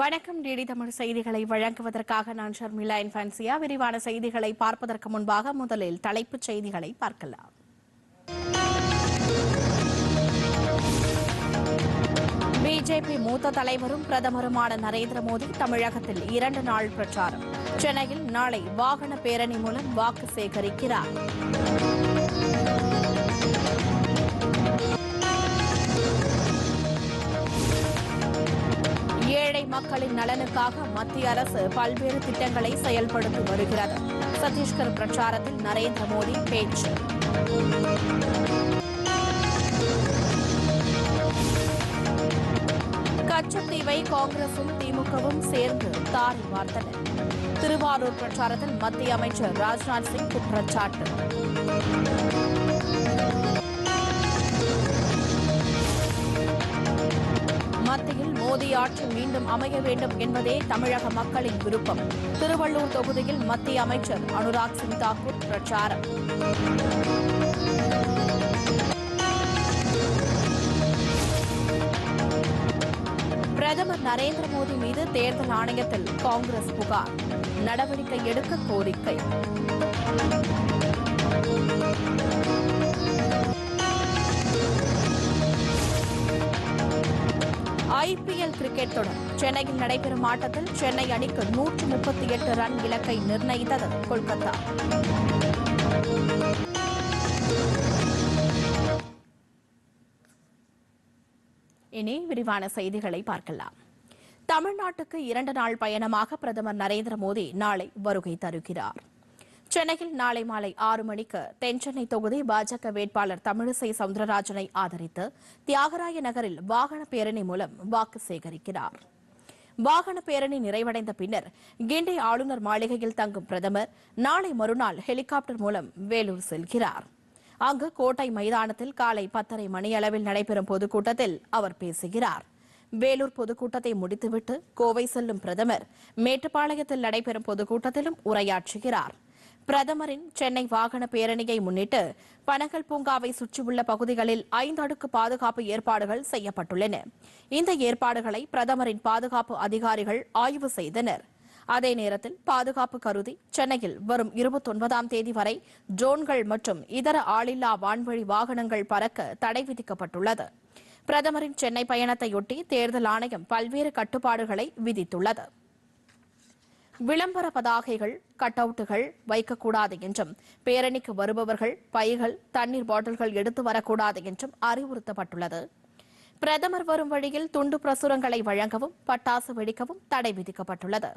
வணக்கம் டிடி தமிழ் செய்திகளை வழங்குவதற்காக நான் ஷர்மிளா இன்ஃபான்சியா. விரிவான செய்திகளை பார்ப்பதற்கு முன்பாக முதலில் தலைப்புச் செய்திகளை பார்க்கலாம். பிஜேபி மூத்த தலைவரும் பிரதமருமான நரேந்திர மோடி தமிழகத்தில் இரண்டு நாள் பிரச்சாரம். சென்னையில் நாளை வாகன பேரணி மூலம் வாக்கு சேகரிக்கிறார். ஏழை மக்களின் நலனுக்காக மத்திய அரசு பல்வேறு திட்டங்களை செயல்படுத்தி வருகிறது. சத்தீஸ்கர் பிரச்சாரத்தில் நரேந்திர மோடி பேச்சு. கச்சத்தீவை காங்கிரசும் திமுகவும் சேர்ந்து தாரி வார்த்தன திருவாரூர் பிரச்சாரத்தில் மத்திய அமைச்சர் ராஜ்நாத் சிங் குற்றச்சாட்டு. மோடி ஆட்சி மீண்டும் அமைய வேண்டும் என்பதே தமிழக மக்களின் விருப்பம். திருவள்ளூர் தொகுதியில் மத்திய அமைச்சர் அனுராக் சிங் தாக்கூர் பிரச்சாரம். பிரதமர் நரேந்திர மோடி மீது தேர்தல் ஆணையத்தில் காங்கிரஸ் புகார். நடவடிக்கை எடுக்க கோரிக்கை. ஐபிஎல் கிரிக்கெட் தொடர். சென்னையில் நடைபெறும் ஆட்டத்தில் சென்னை அணிக்கு நூற்று முப்பத்தி எட்டு ரன் இலக்கை நிர்ணயித்தது கொல்கத்தா. இனி விரிவான செய்திகளை பார்க்கலாம். தமிழ்நாட்டுக்கு இரண்டு நாள் பயணமாக பிரதமர் நரேந்திர மோடி நாளை வருகை தருகிறார். சென்னையில் நாளை மாலை ஆறு மணிக்கு தென்சென்னை தொகுதி பாஜக வேட்பாளர் தமிழிசை சவுந்தரராஜனை ஆதரித்து தியாகராய நகரில் வாகன பேரணி மூலம் வாக்கு சேகரிக்கிறார். வாகன பேரணி நிறைவடைந்த பின்னர் கிண்டி ஆளுநர் மாளிகையில் தங்கும் பிரதமர் நாளை மறுநாள் ஹெலிகாப்டர் மூலம் வேலூர் செல்கிறார். அங்கு கோட்டை மைதானத்தில் காலை பத்தரை மணியளவில் நடைபெறும் பொதுக்கூட்டத்தில் அவர் பேசுகிறார். வேலூர் பொதுக்கூட்டத்தை முடித்துவிட்டு கோவை செல்லும் பிரதமர் மேட்டுப்பாளையத்தில் நடைபெறும் பொதுக்கூட்டத்திலும் உரையாற்றுகிறார். பிரதமரின் சென்னை வாகன பேரணியை முன்னிட்டு பனகல் பூங்காவை சுற்றியுள்ள பகுதிகளில் ஐந்து அடுக்கு பாதுகாப்பு ஏற்பாடுகள் செய்யப்பட்டுள்ளன. இந்த ஏற்பாடுகளை பிரதமரின் பாதுகாப்பு அதிகாரிகள் ஆய்வு செய்தனர். அதே நேரத்தில் பாதுகாப்பு கருதி சென்னையில் வரும் இருபத்தொன்பதாம் தேதி வரை ட்ரோன்கள் மற்றும் இதர ஆளில்லா வான்வழி வாகனங்கள் பறக்க தடை விதிக்கப்பட்டுள்ளது. பிரதமரின் சென்னை பயணத்தையொட்டி தேர்தல் ஆணையம் பல்வேறு கட்டுப்பாடுகளை விதித்துள்ளது. விளம்பர பதாகைகள் கட் அவுட்டுகள் வைக்கக்கூடாது என்றும் பேரணிக்கு வருபவர்கள் பைகள் தண்ணீர் பாட்டில்கள் எடுத்து வரக்கூடாது என்றும் அறிவுறுத்தப்பட்டுள்ளது. பிரதமர் வரும் வழியில் துண்டு பிரசுரங்களை வழங்கவும் பட்டாசு வெடிக்கவும் தடை விதிக்கப்பட்டுள்ளது.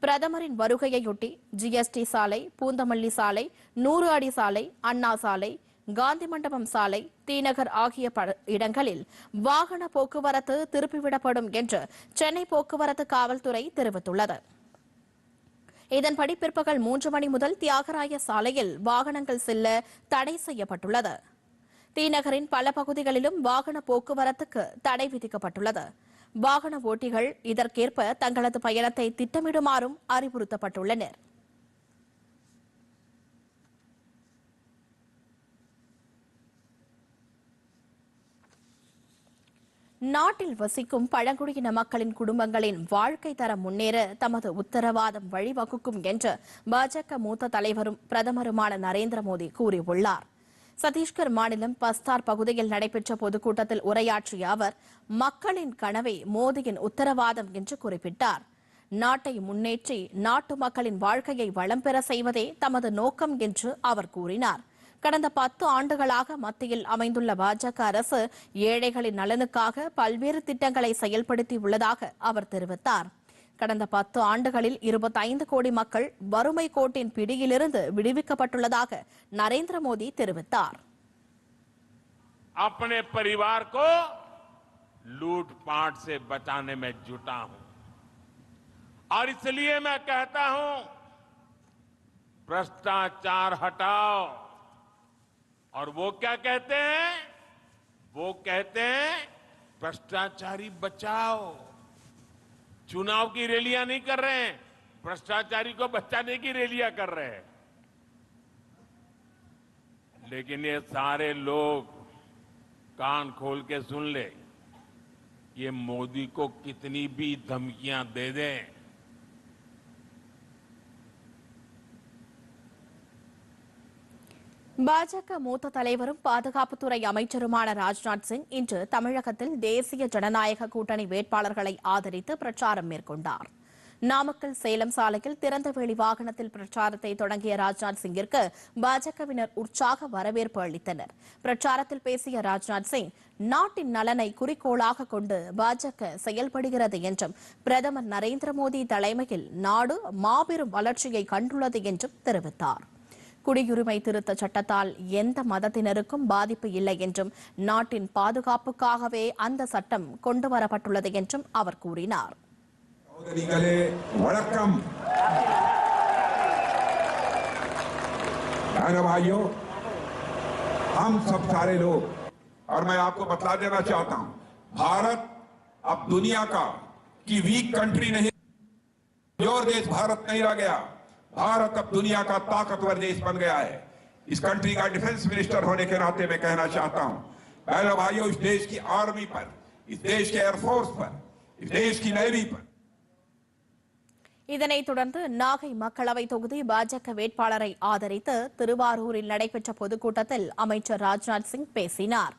பிரதமரின் வருகையையொட்டி ஜிஎஸ்டி சாலை பூந்தமல்லி சாலை நூறு அடி சாலை அண்ணா சாலை காந்தி மண்டபம் சாலை தீநகர் ஆகிய ப- இடங்களில் வாகன போக்குவரத்து திருப்பிவிடப்படும் என்று சென்னை போக்குவரத்து காவல்துறை தெரிவித்துள்ளது. இதன்படி பிற்பகல் மூன்று மணி முதல் தியாகராய சாலையில் வாகனங்கள் செல்ல தடை செய்யப்பட்டுள்ளது. தீநகரின் பல பகுதிகளிலும் வாகன போக்குவரத்துக்கு தடை விதிக்கப்பட்டுள்ளது. வாகன ஓட்டிகள் இதற்கேற்ப தங்களது பயணத்தை திட்டமிடுமாறும் அறிவுறுத்தப்பட்டுள்ளனர். நாட்டில் வசிக்கும் பழங்குடியின மக்களின் குடும்பங்களின் வாழ்க்கை தரம் முன்னேற தமது உத்தரவாதம் வழிவகுக்கும் என்று பாஜக மூத்த தலைவரும் பிரதமருமான நரேந்திர மோடி கூறியுள்ளார். சத்தீஸ்கர் மாநிலம் பஸ்தார் பகுதியில் நடைபெற்ற பொதுக்கூட்டத்தில் உரையாற்றிய அவர் மக்களின் கனவை மோடியின் உத்தரவாதம் என்று குறிப்பிட்டார். நாட்டை முன்னேற்றி நாட்டு மக்களின் வாழ்க்கையை வளம் பெற செய்வதே தமது நோக்கம் என்று அவர் கூறினார். கடந்த பத்து ஆண்டுகளாக மத்தியில் அமைந்துள்ள பாஜக அரசு ஏழைகளின் நலனுக்காக பல்வேறு திட்டங்களை செயல்படுத்தி உள்ளதாக அவர் தெரிவித்தார் கடந்த பத்து ஆண்டுகளில் இருபத்தைந்து கோடி மக்கள் வறுமை கோட்டின் பிடியிலிருந்து விடுவிக்கப்பட்டுள்ளதாக நரேந்திர மோடி தெரிவித்தார் अपने परिवार को लूटपाट से बचाने में जुटा हूं और इसलिए मैं कहता हूं भ्रष्टाचार हटाओ और वो क्या कहते हैं? वो कहते हैं, भ्रष्टाचारी बचाओ। चुनाव की रैलियाँ नहीं कर रहे हैं, भ्रष्टाचारी को बचाने की रैलियाँ कर रहे हैं। लेकिन ये सारे लोग कान खोल के सुन ले, ये मोदी को कितनी भी धमकियाँ दे दें பாஜக மூத்த தலைவரும் பாதுகாப்புத்துறை அமைச்சருமான ராஜ்நாத் சிங் இன்று தமிழகத்தில் தேசிய ஜனநாயக கூட்டணி வேட்பாளர்களை ஆதரித்து பிரச்சாரம் மேற்கொண்டார். நாமக்கல் சேலம் சாலையில் திறந்தவெளி வாகனத்தில் பிரச்சாரத்தை தொடங்கிய ராஜ்நாத் சிங்கிற்கு பாஜகவினர் உற்சாக வரவேற்பு அளித்தனர். பிரச்சாரத்தில் பேசிய ராஜ்நாத் சிங் நாட்டின் நலனை குறிக்கோளாக கொண்டு பாஜக செயல்படுகிறது என்றும் பிரதமர் நரேந்திர மோடி தலைமையில் நாடு மாபெரும் வளர்ச்சியை கண்டுள்ளது என்றும் தெரிவித்தார். குடியுரிமை திருத்த சட்டத்தால் எந்த மதத்தினருக்கும் பாதிப்பு இல்லை என்றும் நாட்டின் பாதுகாப்புக்காகவே அந்த சட்டம் கொண்டுவரப்பட்டுள்ளது என்றும் அவர் கூறினார் சகோதரிகளே வணக்கம் बहनों भाइयों हम सब सारे लोग और मैं आपको बतला देना चाहता हूं भारत अब दुनिया का की वीक कंट्री नहीं कमजोर देश भारत नहीं रह गया भारत अब दुनिया का ताकतवर देश बन गया है इस कंट्री का डिफेंस मिनिस्टर होने के नाते मैं कहना चाहता हूं बहनों भाइयों इस देश की आर्मी पर इस देश के एयरफोर्स पर इस देश की नेवी पर இதனைத் தொடர்ந்து நாகை மக்களவை தொகுதி பாஜக வேட்பாளரை ஆதரித்து திருவாரூரில் நடைபெற்ற பொதுக்கூட்டத்தில் அமைச்சர் ராஜ்நாத் சிங் பேசினார்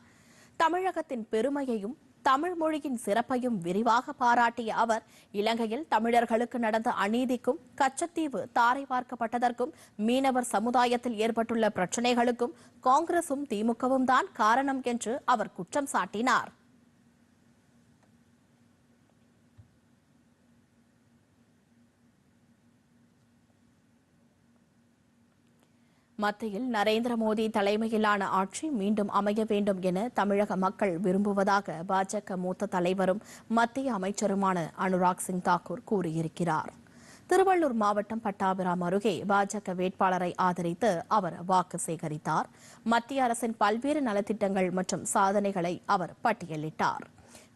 தமிழகத்தின் பெருமையையும் தமிழ் மொழியின் சிறப்பையும் விரிவாக பாராட்டிய அவர் இலங்கையில் தமிழர்களுக்கு நடந்த அநீதிக்கும் கச்சத்தீவு தாரை பார்க்கப்பட்டதற்கும் மீனவர் சமுதாயத்தில் ஏற்பட்டுள்ள பிரச்சினைகளுக்கும் காங்கிரசும் திமுகவும் தான் காரணம் என்று அவர் குற்றம் சாட்டினார். மத்தியில் நரேந்திர மோடி தலைமையிலான ஆட்சி மீண்டும் அமைய வேண்டும் என தமிழக மக்கள் விரும்புவதாக பாஜக மூத்த தலைவரும் மத்திய அமைச்சருமான அனுராக் சிங் தாக்கூர் கூறியிருக்கிறார். திருவள்ளூர் மாவட்டம் பட்டாபிராம் அருகே பாஜக வேட்பாளரை ஆதரித்து அவர் வாக்கு சேகரித்தார். மத்திய அரசின் பல்வேறு நலத்திட்டங்கள் மற்றும் சாதனைகளை அவர் பட்டியலிட்டார்.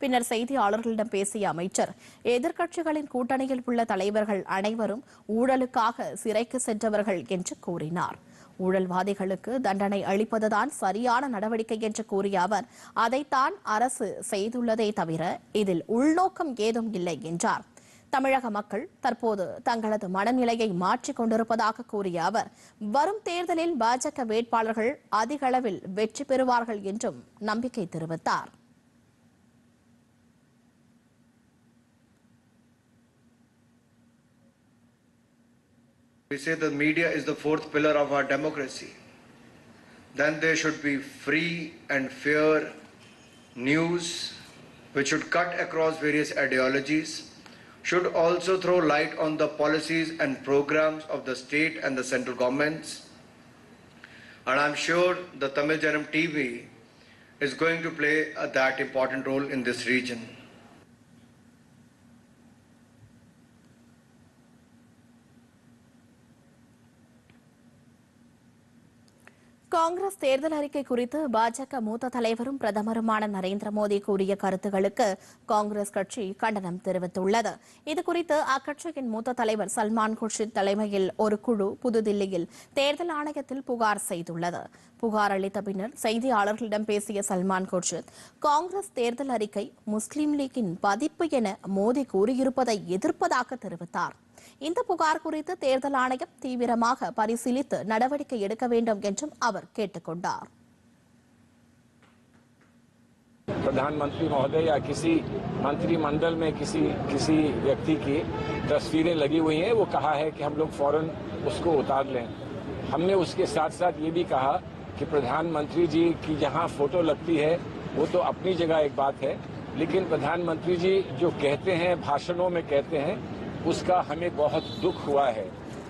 பின்னர் செய்தியாளர்களிடம் பேசிய அமைச்சர் எதிர்க்கட்சிகளின் கூட்டணியில் உள்ள தலைவர்கள் அனைவரும் ஊழலுக்காக சிறைக்கு சென்றவர்கள் என்று கூறினார். ஊழல்வாதிகளுக்கு தண்டனை அளிப்பதுதான் சரியான நடவடிக்கை என்று கூறிய அவர் அதைத்தான் அரசு செய்துள்ளதே தவிர இதில் உள்நோக்கம் ஏதும் இல்லை என்றார். தமிழக மக்கள் தற்போது தங்களது மனநிலையை மாற்றிக் கொண்டிருப்பதாக கூறிய அவர் வரும் தேர்தலில் பாஜக வேட்பாளர்கள் அதிகளவில் வெற்றி பெறுவார்கள் என்றும் நம்பிக்கை தெரிவித்தார். We say the media is the fourth pillar of our democracy. Then there should be free and fair news which should cut across various ideologies, should also throw light on the policies and programs of the state and the central governments. And I'm sure the Tamil Janam TV is going to play that important role in this region. Congress தேர்தல் அறிக்கை குறித்து பாஜக மூத்த தலைவரும் பிரதமருமான நரேந்திர மோடி கூறிய கருத்துகளுக்கு காங்கிரஸ் கட்சி கண்டனம் தெரிவித்துள்ளது. இதுகுறித்து அக்கட்சியின் மூத்த தலைவர் சல்மான் குர்ஷித் தலைமையில் ஒரு குழு புதுதில்லியில் தேர்தல் ஆணையத்தில் புகார் செய்துள்ளது. புகார் அளித்த பின்னர் செய்தியாளர்களிடம் பேசிய சல்மான் குர்ஷித் காங்கிரஸ் தேர்தல் அறிக்கை முஸ்லீம் லீக்கின் பதிப்பு என மோடி கூறியிருப்பதை எதிர்ப்பதாக தெரிவித்தார். இந்த புகார் குறித்து தேர்தல் ஆணையம் தீவிரமாக பரிசீலித்து நடவடிக்கை எடுக்க வேண்டும் என்றும் அவர் கேட்டுக் கொண்டார் प्रधानमंत्री महोदय या किसी मंत्रिमंडल में किसी किसी व्यक्ति की तस्वीरें लगी हुई हैं वो कहा है कि हम लोग फौरन उसको उतार लें हमने उसके साथ साथ ये भी कहा कि प्रधानमंत्री जी की जहां फोटो लगती है वो तो अपनी जगह एक बात है लेकिन प्रधानमंत्री जी जो कहते हैं भाषणों में कहते हैं उसका हमें बहुत दुख हुआ है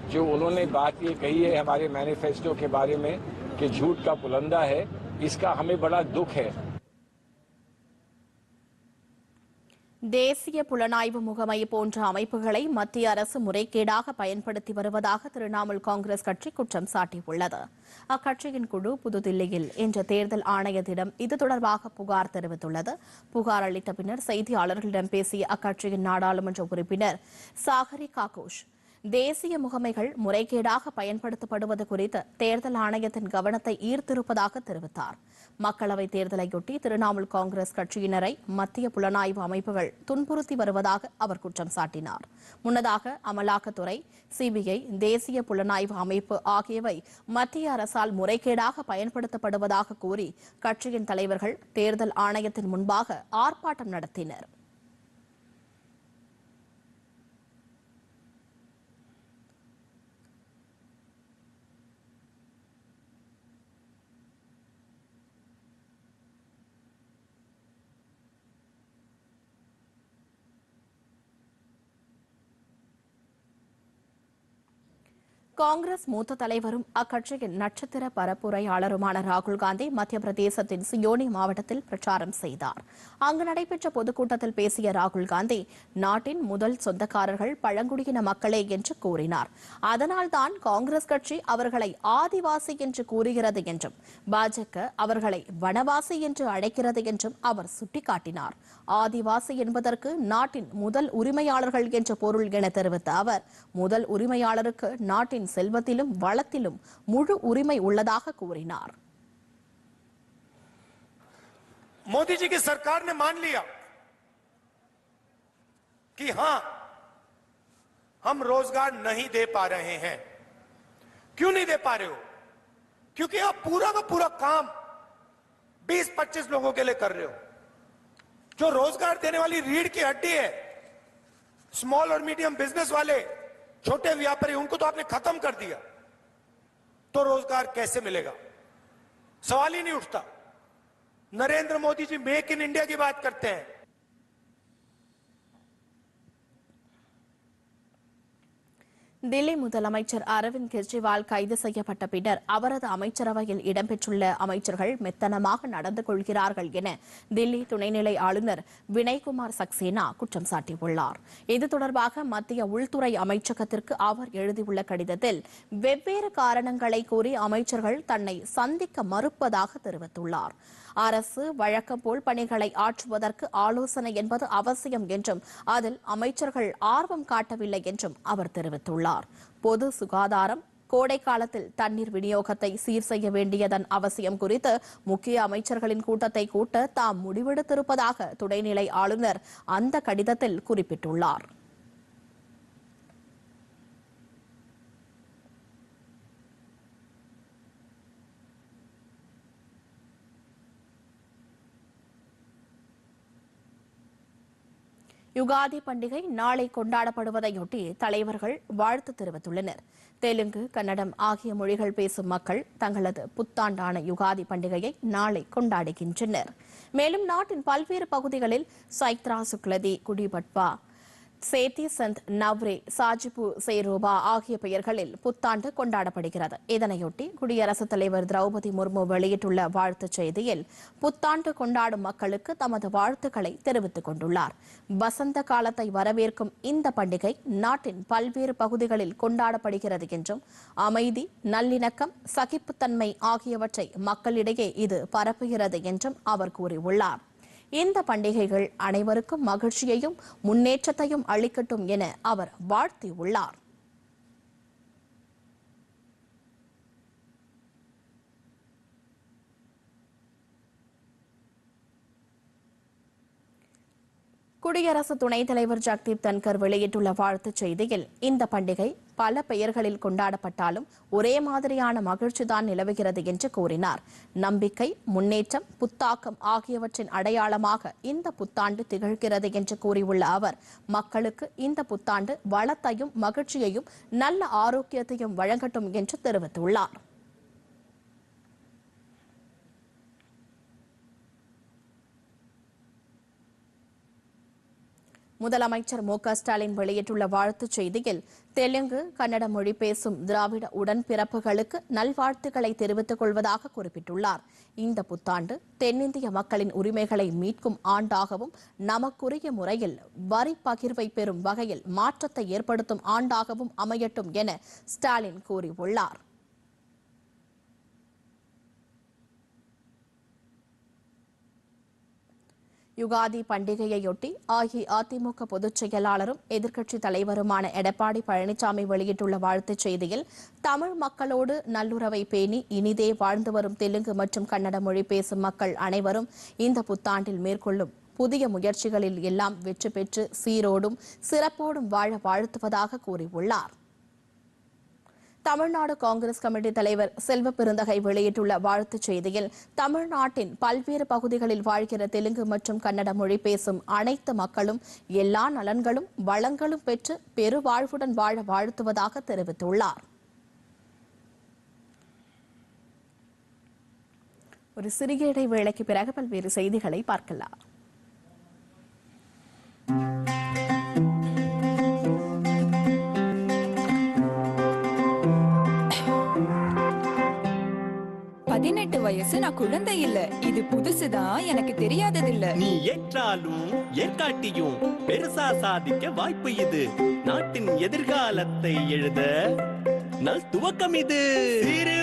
जो उन्होंने बात ये कही है हमारे मैनिफेस्टो के बारे में कि झूठ का पुलंदा है इसका हमें बड़ा दुख है தேசிய புலனாய்வு முகமை போன்ற அமைப்புகளை மத்திய அரசு முறைகேடாக பயன்படுத்தி வருவதாக திரிணாமுல் காங்கிரஸ் கட்சி குற்றம் சாட்டியுள்ளது அக்கட்சியின் குழு புதுதில்லியில் இன்று தேர்தல் ஆணையத்திடம் இது தொடர்பாக புகார் தெரிவித்துள்ளது. புகார் அளித்த பின்னர் செய்தியாளர்களிடம் பேசிய அக்கட்சியின் நாடாளுமன்ற உறுப்பினர் சாகரி காகோஷ் தேசிய முகமைகள் முறைகேடாக பயன்படுத்தப்படுவது குறித்து தேர்தல் ஆணையத்தின் கவனத்தை ஈர்த்திருப்பதாக தெரிவித்தார். மக்களவைத் தேர்தலையொட்டி திரிணாமுல் காங்கிரஸ் கட்சியினரை மத்திய புலனாய்வு அமைப்புகள் துன்புறுத்தி வருவதாக அவர் குற்றம் சாட்டினார். முன்னதாக அமலாக்கத்துறை சிபிஐ தேசிய புலனாய்வு அமைப்பு ஆகியவை மத்திய அரசால் முறைகேடாக பயன்படுத்தப்படுவதாக கூறி கட்சியின் தலைவர்கள் தேர்தல் ஆணையத்தின் முன்பாக ஆர்ப்பாட்டம் நடத்தினர். காங்கிரஸ் மூத்த தலைவரும் அக்கட்சியின் நட்சத்திர பரப்புரையாளருமான ராகுல் காந்தி மத்திய பிரதேசத்தின் சியோனி மாவட்டத்தில் பிரச்சாரம் செய்தார். அங்கு நடைபெற்ற பொதுக்கூட்டத்தில் பேசிய ராகுல் காந்தி நாட்டின் முதல் சொந்தக்காரர்கள் பழங்குடியின மக்களே என்று கூறினார். அதனால்தான் காங்கிரஸ் கட்சி அவர்களை ஆதிவாசி என்று கூறுகிறது என்றும் பாஜக அவர்களை வனவாசி என்று அழைக்கிறது என்றும் அவர் சுட்டிக்காட்டினார். ஆதிவாசி என்பதற்கு நாட்டின் முதல் உரிமையாளர்கள் என்ற பொருள் என தெரிவித்த அவர் முதல் உரிமையாளருக்கு நாட்டின் செல்வத்திலும் வளத்திலும் முழு உரிமை உள்ளதாக கூறினார் मोदी जी की सरकार ने मान लिया कि हां हम रोजगार नहीं दे पा रहे हैं क्यों नहीं दे पा रहे हो क्योंकि आप पूरा का पूरा काम 20-25 लोगों के लिए कर रहे हो जो रोजगार देने वाली रीढ़ की हड्डी है स्मॉल और मीडियम बिजनेस वाले छोटे व्यापारी, उनको तो आपने खत्म कर दिया। तो रोज़गार कैसे मिलेगा? सवाल ही नहीं उठता। Narendra Modi ji make in India की बात करते हैं। தில்லி முதலமைச்சர் அரவிந்த் கெஜ்ரிவால் கைது செய்யப்பட்ட பின்னர் அவரது அமைச்சரவையில் இடம்பெற்றுள்ள அமைச்சர்கள் மெத்தனமாக நடந்து கொள்கிறார்கள் என தில்லி துணைநிலை ஆளுநர் வினய்குமார் சக்சேனா குற்றம் சாட்டியுள்ளார். இது தொடர்பாக மத்திய உள்துறை அமைச்சகத்திற்கு அவர் எழுதியுள்ள கடிதத்தில் வெவ்வேறு காரணங்களை கூறி அமைச்சர்கள் தன்னை சந்திக்க மறுப்பதாக தெரிவித்துள்ளார். அரசு வழக்கம் போல் பணிகளை ஆற்றுவதற்கு ஆலோசனை என்பது அவசியம் என்றும் அதில் அமைச்சர்கள் ஆர்வம் காட்டவில்லை என்றும் அவர் தெரிவித்துள்ளார். பொது சுகாதாரம் கோடை காலத்தில் தண்ணீர் விநியோகத்தை சீர் செய்ய வேண்டியதன் அவசியம் குறித்து முக்கிய அமைச்சர்களின் கூட்டத்தை கூட்ட தாம் முடிவெடுத்திருப்பதாக துணைநிலை ஆளுநர் அந்த கடிதத்தில் குறிப்பிட்டுள்ளார். யுகாதி பண்டிகை நாளை கொண்டாடப்படுவதையொட்டி தலைவர்கள் வாழ்த்து தெரிவித்துள்ளனர். தெலுங்கு கன்னடம் ஆகிய மொழிகள் பேசும் மக்கள் தங்களது புத்தாண்டான யுகாதி பண்டிகையை நாளை கொண்டாடுகின்றனர். மேலும் நாட்டின் பல்வேறு பகுதிகளில் சைத்ரா சுக்லதி குடிபட்பா சேத்தி சந்த் நவ்ரே சாஜிபு சேரோபா ஆகிய பெயர்களில் புத்தாண்டு கொண்டாடப்படுகிறது. இதனையொட்டி குடியரசுத் தலைவர் திரௌபதி முர்மு வெளியிட்டுள்ள வாழ்த்துச் செய்தியில் புத்தாண்டு கொண்டாடும் மக்களுக்கு தமது வாழ்த்துக்களை தெரிவித்துக் கொண்டுள்ளார். வசந்த காலத்தை வரவேற்கும் இந்த பண்டிகை நாட்டின் பல்வேறு பகுதிகளில் கொண்டாடப்படுகிறது என்றும் அமைதி நல்லிணக்கம் சகிப்புத்தன்மை ஆகியவற்றை மக்களிடையே இது பரப்புகிறது என்றும் அவர் கூறியுள்ளார். இந்த பண்டிகைகள் அனைவருக்கும் மகிழ்ச்சியையும் முன்னேற்றத்தையும் அளிக்கட்டும் என அவர் வாழ்த்தியுள்ளார். குடியரசு துணைத் தலைவர் ஜக்தீப் தன்கர் வெளியிட்டுள்ள வாழ்த்துச் செய்தியில் இந்த பண்டிகை பல பெயர்களில் கொண்டாடப்பட்டாலும் ஒரே மாதிரியான மகிழ்ச்சிதான் நிலவுகிறது என்று கூறினார். நம்பிக்கை முன்னேற்றம் புத்தாக்கம் ஆகியவற்றின் அடையாளமாக இந்த புத்தாண்டு திகழ்கிறது என்று கூறியுள்ள அவர் மக்களுக்கு இந்த புத்தாண்டு வளத்தையும் மகிழ்ச்சியையும் நல்ல ஆரோக்கியத்தையும் வழங்கட்டும் என்று தெரிவித்துள்ளார். முதலமைச்சர் மு க ஸ்டாலின் வெளியிட்டுள்ள வாழ்த்துச் செய்தியில் தெலுங்கு கன்னட மொழி பேசும் திராவிட உடன்பிறப்புகளுக்கு நல்வாழ்த்துக்களை தெரிவித்துக் கொள்வதாக குறிப்பிட்டுள்ளார். இந்த புத்தாண்டு தென்னிந்திய மக்களின் உரிமைகளை மீட்கும் ஆண்டாகவும் நமக்குரிய முறையில் வரி பகிர்வை பெறும் வகையில் மாற்றத்தை ஏற்படுத்தும் ஆண்டாகவும் அமையட்டும் என ஸ்டாலின் கூறியுள்ளார். யுகாதி பண்டிகையையொட்டி அஇஅதிமுக பொதுச் செயலாளரும் எதிர்க்கட்சித் தலைவருமான எடப்பாடி பழனிசாமி வெளியிட்டுள்ள வாழ்த்துச் செய்தியில் தமிழ் மக்களோடு நல்லுறவை பேணி இனிதே வாழ்ந்து வரும் தெலுங்கு மற்றும் கன்னட மொழி பேசும் மக்கள் அனைவரும் இந்த புத்தாண்டில் மேற்கொள்ளும் புதிய முயற்சிகளில் எல்லாம் வெற்றி பெற்று சீரோடும் சிறப்போடும் வாழ வாழ்த்துவதாக கூறியுள்ளார். தமிழ்நாடு காங்கிரஸ் கமிட்டி தலைவர் செல்வ பெருந்தகை வெளியிட்டுள்ள வாழ்த்துச் செய்தியில் தமிழ்நாட்டின் பல்வேறு பகுதிகளில் வாழ்கிற தெலுங்கு மற்றும் கன்னட மொழி பேசும் அனைத்து மக்களும் எல்லா நலன்களும் வளங்களும் பெற்று பெருவாழ்வுடன் வாழ வாழ்த்துவதாக தெரிவித்துள்ளார். ஒரு சிறிய இடைவேளைக்கு பிறகு பல்வேறு செய்திகளை பார்க்கலாம். பதினெட்டு வயசு நான் குழந்தை இல்ல. இது புதுசுதான் எனக்கு தெரியாதது இல்ல நீ ஏற்றாலும் ஏற்காட்டியும் பெருசா சாதிக்க வாய்ப்பு இது. நாட்டின் எதிர்காலத்தை எழுத நல் துவக்கம் இது. சிறு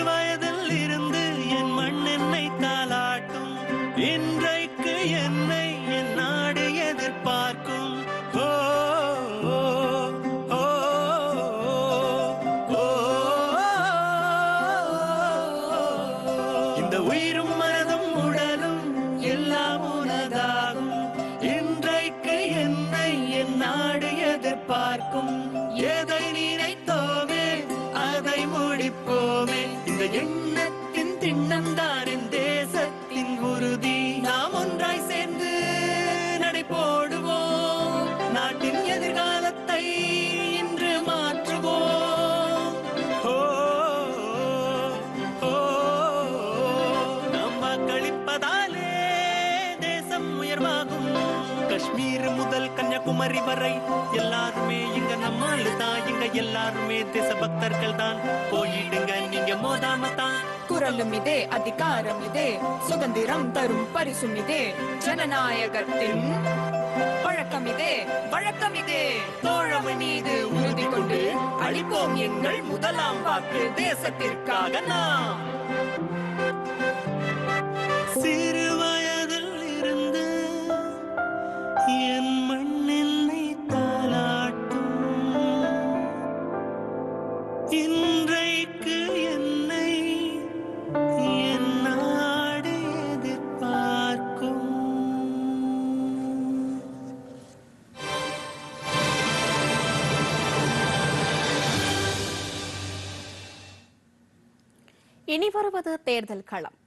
எதிர்பார்க்கும். எதை நினைத்தோமே அதை முடிப்போமே. இந்த எண்ணத்தின் திண்ணம்தான் இந்த கன்னியாகுமரி வரை எல்லாருமே இங்க நம்மாளு தான் இங்க எல்லாருமே தேசபக்தர்கள் தான் போயிடுங்க நீங்க மோதாம தான் குரலும் இதே அதிகாரம் இதே சுதந்திரம் தரும் பரிசும் இதே. ஜனநாயகத்தின் பழக்கம் இதே வழக்கம் இதே. தோழமை இது உறுதி கொண்டு அளிப்போம் எங்கள் முதலாம் வாக்கு தேசத்திற்காக நாம். வருவது தேர்தல் களம்.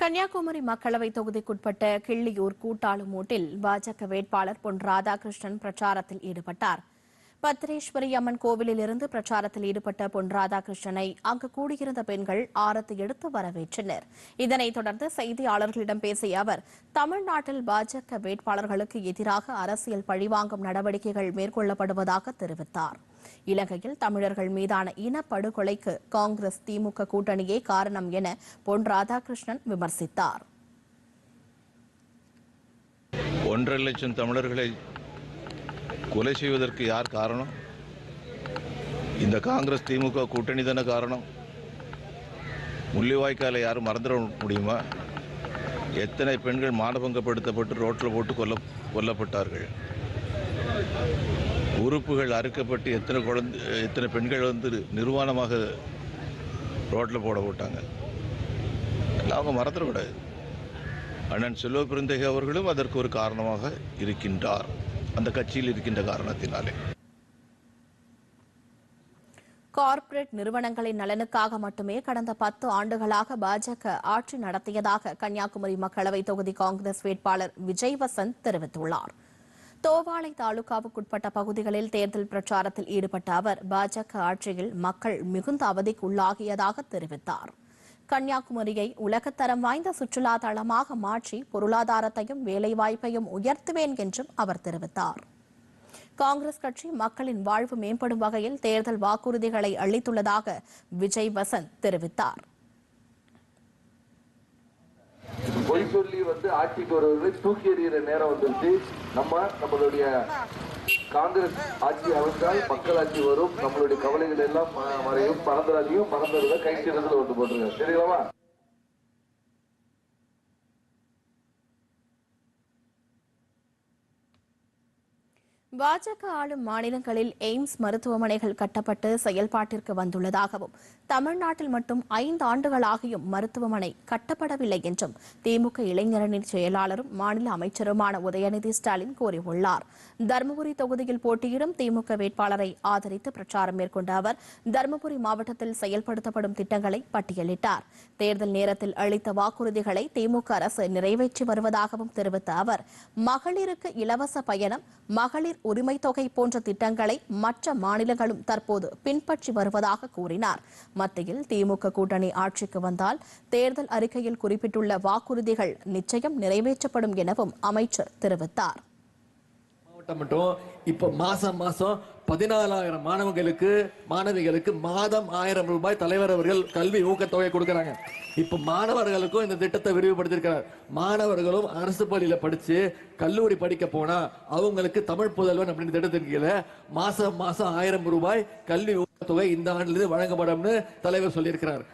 கன்னியாகுமரி மக்களவை தொகுதிக்குட்பட்ட கிள்ளியூர் கூட்டாளுமூட்டில் பாஜக வேட்பாளர் பொன் ராதாகிருஷ்ணன் பிரச்சாரத்தில் ஈடுபட்டார். பத்திரேஸ்வரி அம்மன் கோவிலில் இருந்து பிரச்சாரத்தில் ஈடுபட்ட பொன் ராதாகிருஷ்ணனை அங்கு கூடியிருந்த பெண்கள் ஆரத்து எடுத்து வரவேற்றனர். இதனைத் தொடர்ந்து செய்தியாளர்களிடம் பேசிய அவர் தமிழ்நாட்டில் பாஜக வேட்பாளர்களுக்கு எதிராக அரசியல் பழிவாங்கும் நடவடிக்கைகள் மேற்கொள்ளப்படுவதாக தெரிவித்தார். இலங்கையில் தமிழர்கள் மீதான இனப்படுகொலைக்கு காங்கிரஸ் திமுக கூட்டணியே காரணம் என பொன் ராதாகிருஷ்ணன் விமர்சித்தார். ஒன்றரை லட்சம் தமிழர்களை கொலை செய்வதற்கு யார் காரணம்? இந்த காங்கிரஸ் திமுக கூட்டணி தானே காரணம்? முள்ளிவாய்க்காலை யாரும் மறந்துட முடியுமா? எத்தனை பெண்கள் மானபங்கப்படுத்தப்பட்டு ரோட்டில் போட்டு கொல்ல கொல்லப்பட்டார்கள்? உறுப்புகள் அறுக்கப்பட்டு எத்தனை குழந்தை எத்தனை பெண்கள் வந்து நிர்வாணமாக ரோட்டில் போட போட்டாங்க? எல்லாம் அவங்க மறந்துடக்கூடாது. அண்ணன் செல்வ பெருந்தகை அவர்களும் அதற்கு ஒரு காரணமாக இருக்கின்றார். அந்த கட்சியில் இருக்கின்ற காரணத்தினாலே. கார்ப்பரேட் நிறுவனங்களின் நலனுக்காக மட்டுமே கடந்த பத்து ஆண்டுகளாக பாஜக ஆட்சி நடத்தியதாக கன்னியாகுமரி மக்களவை தொகுதி காங்கிரஸ் வேட்பாளர் விஜய் வசந்த் தெரிவித்துள்ளார். தோவாளை தாலுகாவுக்குட்பட்ட பகுதிகளில் தேர்தல் பிரச்சாரத்தில் ஈடுபட்ட அவர் பாஜக ஆட்சியில் மக்கள் மிகுந்த அவதிக்கு உள்ளாகியதாக தெரிவித்தார். கன்னியாகுமரியை உலகத்தரம் வாய்ந்த சுற்றுலா தளமாக மாற்றி பொருளாதாரத்தையும் வேலைவாய்ப்பையும் உயர்த்துவேன் என்றும் அவர் தெரிவித்தார். காங்கிரஸ் கட்சி மக்களின் வாழ்வு மேம்படும் வகையில் தேர்தல் வாக்குறுதிகளை அளித்துள்ளதாக விஜய் வசந்த் தெரிவித்தார். பொய் சொல்லி வந்து ஆட்சிக்கு வருவதை தூக்கி எறிகிற நேரம் வந்துருச்சு. நம்ம நம்மளுடைய காங்கிரஸ் ஆட்சி அமைந்தால் மக்கள் ஆட்சி வரும். நம்மளுடைய கவலைகள் எல்லாம் மறையும். பறந்துடாதையும் பறந்துடுறத கை சின்னத்துல வந்து போட்டுருங்க சரிங்களா? பாஜக ஆளும் மாநிலங்களில் எய்ம்ஸ் மருத்துவமனைகள் கட்டப்பட்டு செயல்பாட்டிற்கு வந்துள்ளதாகவும் தமிழ்நாட்டில் மட்டும் ஐந்து ஆண்டுகளாகியும் மருத்துவமனை கட்டப்படவில்லை என்றும் திமுக இளைஞரணி செயலாளரும் மாநில அமைச்சருமான உதயநிதி ஸ்டாலின் கூறியுள்ளார். தருமபுரி தொகுதியில் போட்டியிடும் திமுக வேட்பாளரை ஆதரித்து பிரச்சாரம் மேற்கொண்ட அவர் தருமபுரி மாவட்டத்தில் செயல்படுத்தப்படும் திட்டங்களை பட்டியலிட்டார். தேர்தல் நேரத்தில் அளித்த வாக்குறுதிகளை திமுக அரசு நிறைவேற்றி வருவதாகவும் தெரிவித்த அவர் மகளிருக்கு இலவச பயணம் மகளிர் உரிமை தொகை போன்ற திட்டங்களை மற்ற மாநிலங்களும் தற்போது பின்பற்றி வருவதாக கூறினார். மத்தியில் திமுக கூட்டணி ஆட்சிக்கு வந்தால் தேர்தல் அறிக்கையில் குறிப்பிட்டுள்ள வாக்குறுதிகள் நிச்சயம் நிறைவேற்றப்படும் எனவும் அமைச்சர் தெரிவித்தார். மட்டும். இப்ப மாசம் மாசம் பதினாலாயிரம் மாணவர்களுக்கு மாணவிகளுக்கு மாதம் ஆயிரம் ரூபாய் தலைவர் அவர்கள் கல்வி ஊக்கத்தொகை கொடுக்கறாங்க. இப்ப மாணவர்களுக்கும் இந்த திட்டத்தை விரிவுபடுத்தியிருக்கிறார். மாணவர்களும் அரசு பள்ளியில படிச்சு கல்லூரி படிக்க போனா அவங்களுக்கு தமிழ் புதல்வன் அப்படின்னு திட்டத்தின் கீழே மாசம் மாசம் ஆயிரம் ரூபாய் கல்வி ஊக்கத்தொகை இந்த ஆண்டிலிருந்து வழங்கப்படும்னு தலைவர் சொல்லியிருக்கிறார்.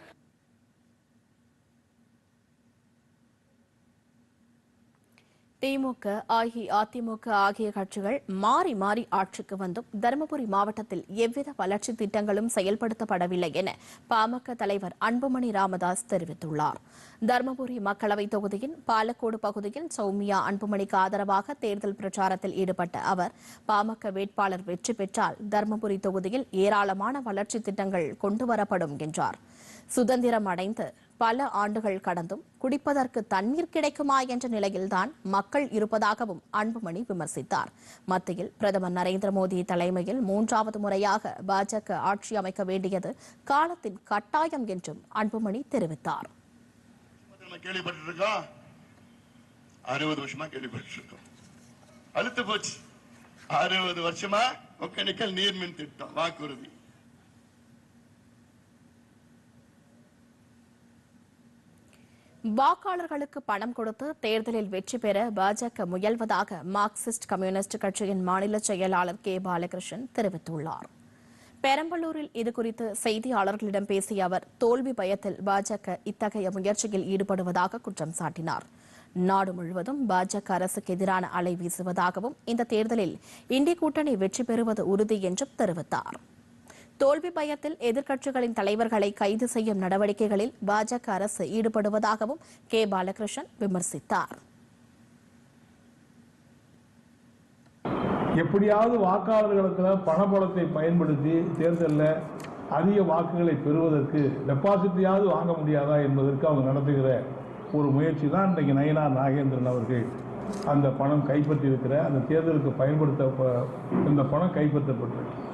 திமுக அஇஅதிமுக ஆகிய கட்சிகள் மாறி மாறி ஆட்சிக்கு வந்தும் தருமபுரி மாவட்டத்தில் எவ்வித வளர்ச்சி திட்டங்களும் செயல்படுத்தப்படவில்லை என பாமக தலைவர் அன்புமணி ராமதாஸ் தெரிவித்துள்ளார். தருமபுரி மக்களவைத் தொகுதியின் பாலக்கோடு பகுதியில் சௌமியா அன்புமணிக்கு ஆதரவாக தேர்தல் பிரச்சாரத்தில் ஈடுபட்ட அவர் பாமக வேட்பாளர் வெற்றி பெற்றால் தருமபுரி தொகுதியில் ஏராளமான வளர்ச்சி திட்டங்கள் கொண்டுவரப்படும் என்றார். சுதந்திரம் அடைந்து பல ஆண்டுகள் கடந்தும் குடிப்பதற்கு தண்ணீர் கிடைக்குமா என்ற நிலையில்தான் மக்கள் இருப்பதாகவும் அன்புமணி விமர்சித்தார். மத்தியில் பிரதமர் நரேந்திர மோடி தலைமையில் மூன்றாவது முறையாக பாஜக ஆட்சி அமைக்க வேண்டியது காலத்தின் கட்டாயம் என்றும் அன்புமணி தெரிவித்தார். அறுபது வருஷமா கேள்விப்பட்டிருக்கோம். அழுத்து போச்சு. அறுபது வருஷமா நீர்மின் திட்டம் வாக்குறுதி. வாக்காளர்களுக்கு பணம் கொடுத்து தேர்தலில் வெற்றி பெற பாஜக முயல்வதாக மார்க்சிஸ்ட் கம்யூனிஸ்ட் கட்சியின் மாநில செயலாளர் கே பாலகிருஷ்ணன் தெரிவித்துள்ளார். பெரம்பலூரில் இதுகுறித்து செய்தியாளர்களிடம் பேசிய அவர் தோல்வி பயத்தில் பாஜக இத்தகைய முயற்சியில் ஈடுபடுவதாக குற்றம் சாட்டினார். நாடு முழுவதும் பாஜக அரசுக்கு எதிரான அலை வீசுவதாகவும் இந்த தேர்தலில் இந்திய கூட்டணி வெற்றி பெறுவது உறுதி என்றும் தெரிவித்தார். தோல்வி பயத்தில் எதிர்க்கட்சிகளின் தலைவர்களை கைது செய்யும் நடவடிக்கைகளில் பாஜக அரசு ஈடுபடுவதாகவும் கே. பாலகிருஷ்ணன் விமர்சித்தார். எப்படியாவது வாக்காளர்களுக்கு பணபலத்தை பயன்படுத்தி தேர்தலில் அதிக வாக்குகளை பெறுவதற்கு டெபாசிட்டையாவது வாங்க முடியாதா என்பதற்கு அவங்க நடத்துகிற ஒரு முயற்சி தான் இன்றைக்கு நயினார் நாகேந்திரன் அவர்கள் அந்த பணம் கைப்பற்றியிருக்கிற அந்த தேர்தலுக்கு பயன்படுத்த இந்த பணம் கைப்பற்றப்பட்டிருக்கு.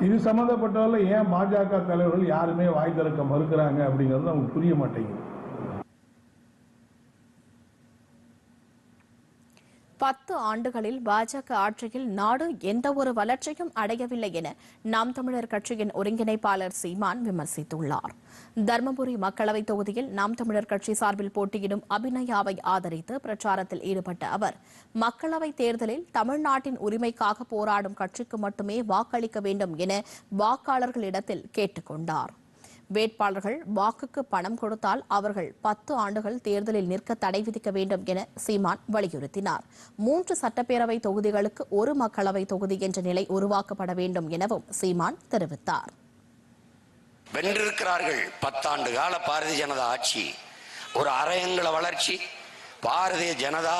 இது சம்மந்தப்பட்டவர்கள் ஏன் பாஜக தலைவர்கள் யாருமே வாய் திறக்க மறுக்கிறாங்க அப்படிங்கிறது நமக்கு புரிய மாட்டேங்குது. பத்து ஆண்டுகளில் பாஜக ஆட்சியில் நாடு எந்த ஒரு வளர்ச்சியும் அடையவில்லை என நாம் தமிழர் கட்சியின் ஒருங்கிணைப்பாளர் சீமான் விமர்சித்துள்ளார். தருமபுரி மக்களவைத் தொகுதியில் நாம் தமிழர் கட்சி சார்பில் போட்டியிடும் அபிநயாவை ஆதரித்து பிரச்சாரத்தில் ஈடுபட்ட அவர் மக்களவைத் தேர்தலில் தமிழ்நாட்டின் உரிமைக்காக போராடும் கட்சிக்கு மட்டுமே வாக்களிக்க வேண்டும் என வாக்காளர்களிடத்தில் கேட்டுக் கொண்டாா் வேட்பாளர்கள் வாக்குக்கு பணம் கொடுத்தால் அவர்கள் பத்து ஆண்டுகள் தேர்தலில் நிற்க தடை விதிக்க வேண்டும் என சீமான் வலியுறுத்தினார். மூன்று சட்டப்பேரவை தொகுதிகளுக்கு ஒரு மக்களவை தொகுதி என்ற நிலை உருவாக்கப்பட வேண்டும் எனவும் சீமான் தெரிவித்தார். வென்றிருக்கிறார்கள் பத்தாண்டு கால பாரதிய ஜனதா ஆட்சி. ஒரு அரையங்கள வளர்ச்சி. பாரதிய ஜனதா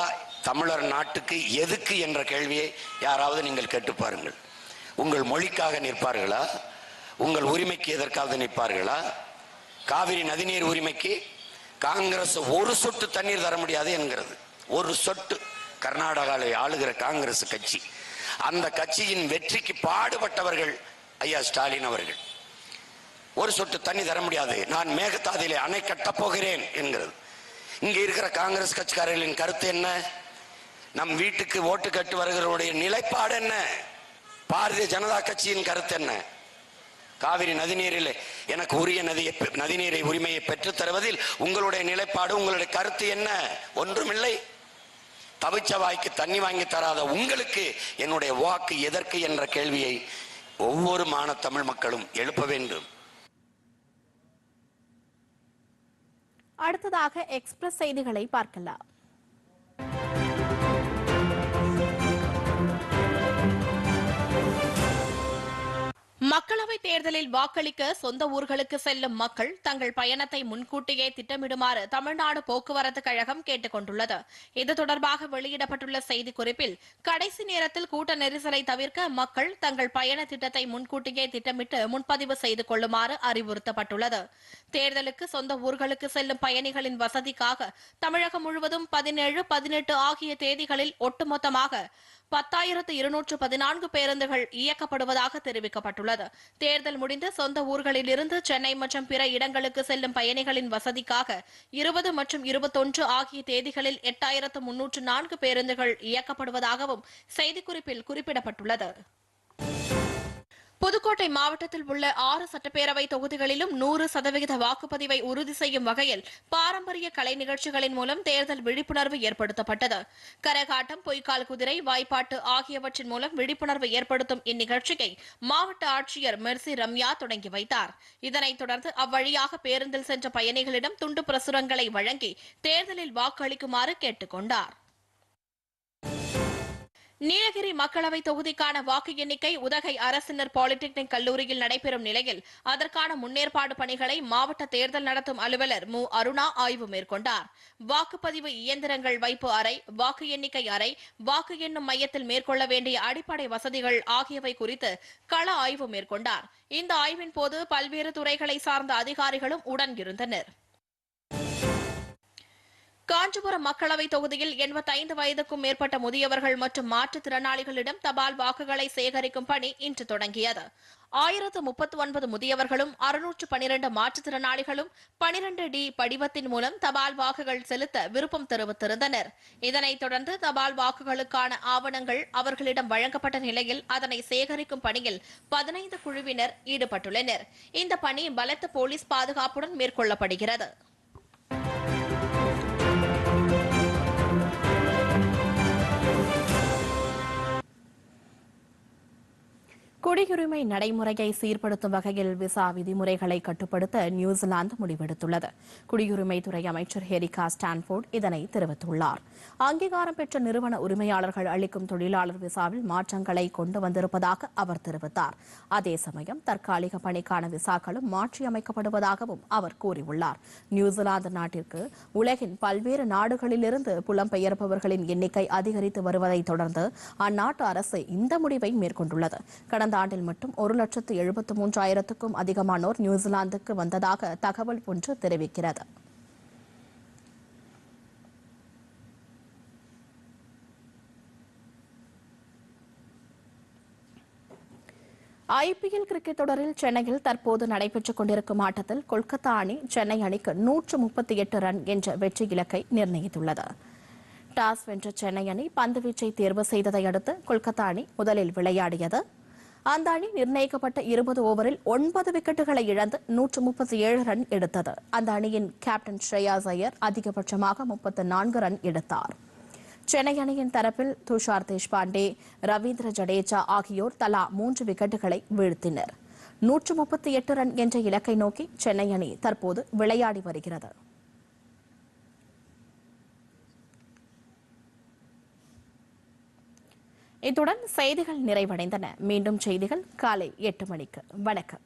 தமிழர் நாட்டுக்கு எதுக்கு என்ற கேள்வியை யாராவது நீங்கள் கேட்டு பாருங்கள். உங்கள் மொழிக்காக நிற்பார்களா? உங்கள் உரிமைக்கு எதற்காவது நிற்பார்களா? காவிரி நதிநீர் உரிமைக்கு காங்கிரஸ் ஒரு சொட்டு தண்ணீர் தர முடியாது என்கிறது. ஒரு சொட்டு கர்நாடகாவில் ஆளுகிற காங்கிரஸ் கட்சி. அந்த கட்சியின் வெற்றிக்கு பாடுபட்டவர்கள் ஐயா ஸ்டாலின் அவர்கள். ஒரு சொட்டு தண்ணி தர முடியாது. நான் மேகதாதியிலே அணை கட்டப் போகிறேன் என்கிறது. இங்க இருக்கிற காங்கிரஸ் கட்சிக்காரர்களின் கருத்து என்ன? நம் வீட்டுக்கு ஓட்டு கட்டு வருகிறவருடைய நிலைப்பாடு என்ன? பாரதிய ஜனதா கட்சியின் கருத்து என்ன? காவிரி நதிநீரில் எனக்கு உரிய நதியை நதிநீரை உரிமையை பெற்றுத் தருவதில் உங்களுடைய நிலைப்பாடு உங்களுடைய கருத்து என்ன? ஒன்றுமில்லை. தவிச்ச வாய்க்கு தண்ணி வாங்கி தராத உங்களுக்கு என்னுடைய வாக்கு எதற்கு என்ற கேள்வியை ஒவ்வொரு மான தமிழ் மக்களும் எழுப்ப வேண்டும். அடுத்ததாக எக்ஸ்பிரஸ் செய்திகளை பார்க்கலாம். மக்களவைத் தேர்தலில் வாக்களிக்க சொந்த ஊர்களுக்கு செல்லும் மக்கள் தங்கள் பயணத்தை முன்கூட்டியே திட்டமிடுமாறு தமிழ்நாடு போக்குவரத்து கழகம் கேட்டுக் கொண்டுள்ளது. இது தொடர்பாக வெளியிடப்பட்டுள்ள செய்திக்குறிப்பில் கடைசி நேரத்தில் கூட்ட நெரிசலை தவிர்க்க மக்கள் தங்கள் பயண திட்டத்தை முன்கூட்டியே திட்டமிட்டு முன்பதிவு செய்து கொள்ளுமாறு அறிவுறுத்தப்பட்டுள்ளது. தேர்தலுக்கு சொந்த ஊர்களுக்கு செல்லும் பயணிகளின் வசதிக்காக தமிழகம் முழுவதும் பதினேழு பதினெட்டு ஆகிய தேதிகளில் ஒட்டுமொத்தமாக பத்தாயிரத்து இருநூற்று பதினான்கு பேருந்துகள் இயக்கப்படுவதாக தெரிவிக்கப்பட்டுள்ளது. தேர்தல் முடிந்து சொந்த ஊர்களில் இருந்து சென்னை மற்றும் பிற இடங்களுக்கு செல்லும் பயணிகளின் வசதிக்காக இருபது மற்றும் இருபத்தொன்று ஆகிய தேதிகளில் எட்டாயிரத்து முன்னூற்று நான்கு பேருந்துகள் இயக்கப்படுவதாகவும் செய்திக்குறிப்பில் குறிப்பிடப்பட்டுள்ளது. புதுக்கோட்டை மாவட்டத்தில் உள்ள ஆறு சட்டப்பேரவை தொகுதிகளிலும் நூறு சதவிகித வாக்குப்பதிவை உறுதி செய்யும் வகையில் பாரம்பரிய கலை நிகழ்ச்சிகளின் மூலம் தேர்தல் விழிப்புணர்வு ஏற்படுத்தப்பட்டது. கரகாட்டம் பொய்க்கால் குதிரை வாய்ப்பாட்டு ஆகியவற்றின் மூலம் விழிப்புணர்வு ஏற்படுத்தும் இந்நிகழ்ச்சியை மாவட்ட ஆட்சியர் மெர்சி ரம்யா தொடங்கி வைத்தார். இதனைத் தொடர்ந்து அவ்வழியாக பேருந்தில் சென்ற பயணிகளிடம் துண்டு பிரசுரங்களை வழங்கி தேர்தலில் வாக்களிக்குமாறு கேட்டுக் கொண்டாா் நீலகிரி மக்களவை தொகுதிக்கான வாக்கு எண்ணிக்கை உதகை அரசினர் பாலிடெக்னிக் கல்லூரியில் நடைபெறும் நிலையில் அதற்கான முன்னேற்பாடு பணிகளை மாவட்ட தேர்தல் நடத்தும் அலுவலர் மு. அருணா ஆய்வு மேற்கொண்டார். வாக்குப்பதிவு இயந்திரங்கள் வைப்பு அறை வாக்கு எண்ணிக்கை அறை வாக்கு எண்ணும் மையத்தில் மேற்கொள்ள வேண்டிய அடிப்படை வசதிகள் ஆகியவை குறித்து கள ஆய்வு மேற்கொண்டார். இந்த ஆய்வின் போது பல்வேறு துறைகளை சார்ந்த அதிகாரிகளும் உடன் இருந்தனர். காஞ்சிபுரம் மக்களவை தொகுதியில் எண்பத்தைந்து வயதுக்கும் மேற்பட்ட முதியவர்கள் மற்றும் மாற்றுத்திறனாளிகளிடம் தபால் வாக்குகளை சேகரிக்கும் பணி இன்று தொடங்கியது. ஆயிரத்து முப்பத்தி ஒன்பது முதியவர்களும் அறுநூற்று பனிரண்டு மாற்றுத்திறனாளிகளும் பனிரெண்டு டி படிவத்தின் மூலம் தபால் வாக்குகள் செலுத்த விருப்பம் தெரிவித்திருந்தனர். இதனைத் தொடர்ந்து தபால் வாக்குகளுக்கான ஆவணங்கள் அவர்களிடம் வழங்கப்பட்ட நிலையில் அதனை சேகரிக்கும் பணியில் பதினைந்து குழுவினர் ஈடுபட்டுள்ளனர். இந்த பணி பலத்த போலீஸ் பாதுகாப்புடன் மேற்கொள்ளப்படுகிறது. குடியுரிமை நடைமுறையை சீர்படுத்தும் வகையில் விசா விதிமுறைகளை கட்டுப்படுத்த நியூசிலாந்து முடிவெடுத்துள்ளது. குடியுரிமை துறை அமைச்சர் ஹெரிகா ஸ்டான்போர்ட் இதனை தெரிவித்துள்ளார். அங்கீகாரம் பெற்ற நிறுவன உரிமையாளர்கள் அளிக்கும் தொழிலாளர் விசாவில் மாற்றங்களை கொண்டு வந்திருப்பதாக அவர் தெரிவித்தார். அதே சமயம் தற்காலிக பணிக்கான விசாக்களும் மாற்றியமைக்கப்படுவதாகவும் அவர் கூறியுள்ளார். நியூசிலாந்து நாட்டிற்கு உலகின் பல்வேறு நாடுகளிலிருந்து புலம்பெயர்பவர்களின் எண்ணிக்கை அதிகரித்து வருவதை தொடர்ந்து அந்நாட்டு அரசு இந்த முடிவை மேற்கொண்டுள்ளது. கடந்த கடந்த ஆண்டில் மட்டும் ஒரு லட்சத்து எழுபத்து மூன்றாயிரத்துக்கும் அதிகமானோர் நியூசிலாந்துக்கு வந்ததாக தகவல் ஒன்று தெரிவிக்கிறது. ஐபிஎல் கிரிக்கெட் தொடரில் சென்னையில் தற்போது நடைபெற்றுக் கொண்டிருக்கும் ஆட்டத்தில் கொல்கத்தா அணி சென்னை அணிக்கு நூற்று முப்பத்தி எட்டு ரன் என்ற வெற்றி இலக்கை நிர்ணயித்துள்ளது. டாஸ் வென்ற சென்னை அணி பந்துவீச்சை தேர்வு செய்ததை அடுத்து கொல்கத்தா அணி முதலில் விளையாடியது அந்த அணி நிர்ணயிக்கப்பட்ட இருபது ஓவரில் ஒன்பது விக்கெட்டுகளை இழந்து நூற்று முப்பத்தி ஏழு ரன் எடுத்தது. அந்த அணியின் கேப்டன் ஸ்ரேயாஸ் ஐயர் அதிகபட்சமாக முப்பத்து நான்கு ரன் எடுத்தார். சென்னை அணியின் தரப்பில் துஷார் தேஷ்பாண்டே ரவீந்திர ஜடேஜா ஆகியோர் தலா மூன்று விக்கெட்டுகளை வீழ்த்தினர். நூற்று முப்பத்தி எட்டு ரன் என்ற இலக்கை நோக்கி சென்னை அணி தற்போது விளையாடி வருகிறது. இத்துடன் செய்திகள் நிறைவடைந்தன. மீண்டும் செய்திகள் காலை எட்டு மணிக்கு. வணக்கம்.